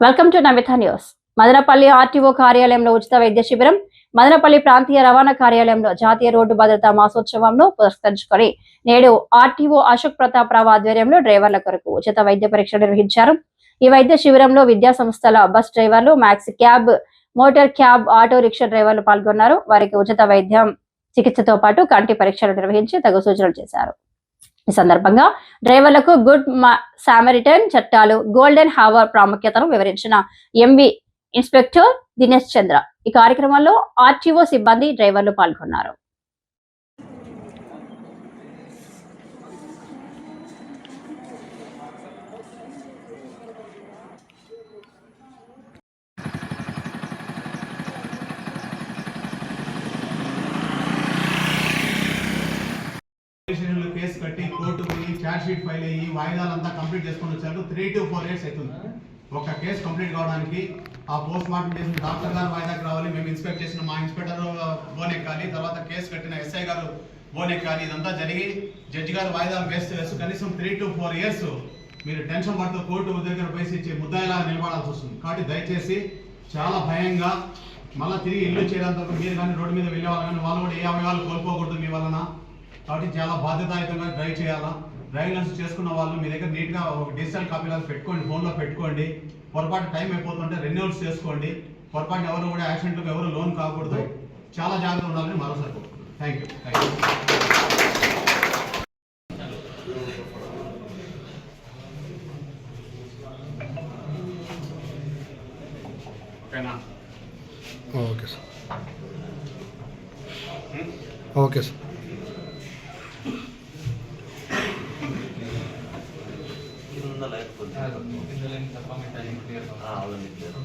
Welcome to Namitha news Madanapalle RTO కార్యాలయంలో ఉచిత వైద్య శిబిరం మదనపల్లి ప్రాంతీయ రవాణా కార్యాలయంలో జాతీయ రోడ్డు భద్రతా మాసోత్సవంను పురస్కరించుకొని నేడు ఆర్టీఓ అశోక్ ప్రతాప్ రావు ఆధ్వర్యంలో డ్రైవర్ల కొరకు ఉచిత వైద్య పరీక్ష నిర్వహించారు. ఈ వైద్య శిబిరంలో విద్యా సంస్థల బస్ డ్రైవర్లు maxi cab motor cab auto rickshaw డ్రైవర్లు పాల్గొన్నారు. వారికి ఉచిత వైద్యం చికిత్సతో పాటు కంటి పరీక్షలు నిర్వహించి తగు సూచనలు చేశారు. ఈ సందర్భంగా డ్రైవర్లకు గుడ్ సామరిటన్ చట్టాలు గోల్డెన్ హావర్ ప్రాముఖ్యతను వివరించిన ఎంవి ఇన్స్పెక్టర్ దినేష్ చంద్ర. ఈ కార్యక్రమంలో ఆర్టీఓ సిబ్బంది డ్రైవర్లు పాల్గొన్నారు. కేసు కట్టి కోర్టు పోయి ఛార్జ్ షీట్ ఫైల్ అయ్యి వాయిదాలంతా కంప్లీట్ చేసుకొని వచ్చారు త్రీ టు ఫోర్ ఇయర్స్ అవుతుంది. ఒక కేసు కంప్లీట్ కావడానికి ఆ పోస్ట్ మార్టం చేసిన డాక్టర్ గారు వాయిదాకి రావాలి. మేము ఇన్స్పెక్ట్ చేసిన మా ఇన్స్పెక్టర్ బోన్ కానీ తర్వాత కేసు కట్టిన ఎస్ఐ గారు బోన్ కానీ ఇదంతా జరిగి జడ్జి గారు వాయిదాలు వేస్ట్ వేస్తూ కనీసం త్రీ టు ఫోర్ ఇయర్స్ మీరు టెన్షన్ పడుతూ కోర్టు దగ్గర పోయి ఇచ్చి ముద్దాయిలా నిలబడాల్సి వస్తుంది. కాబట్టి దయచేసి చాలా భయంగా మళ్ళీ తిరిగి ఇల్లు చేయడంతో మీరు కానీ రోడ్డు మీద వెళ్ళే వాళ్ళు కానీ వాళ్ళు కూడా ఏ అవయవాలు కోల్పోకూడదు మీ వలన. కాబట్టి చాలా బాధ్యతాయుతంగా డ్రైవ్ చేయాలా? డ్రైవింగ్ లైసెన్స్ చేసుకున్న వాళ్ళు మీ దగ్గర నీట్గా ఒక డిజిటల్ కాపీ లాగా పెట్టుకోండి ఫోన్లో పెట్టుకోండి. పొరపాటు టైం అయిపోతుంటే రెన్యూల్స్ చేసుకోండి. పొరపాటు ఎవరు కూడా యాక్సిడెంట్లకు ఎవరు లోన్ కాకూడదు. చాలా జాగ్రత్త ఉండాలని మరోసారి థ్యాంక్ యూ థ్యాంక్ యూ ఓకేనా? Okay sir. Okay sir. Light కొంచెం అవ్వండి క్లియర్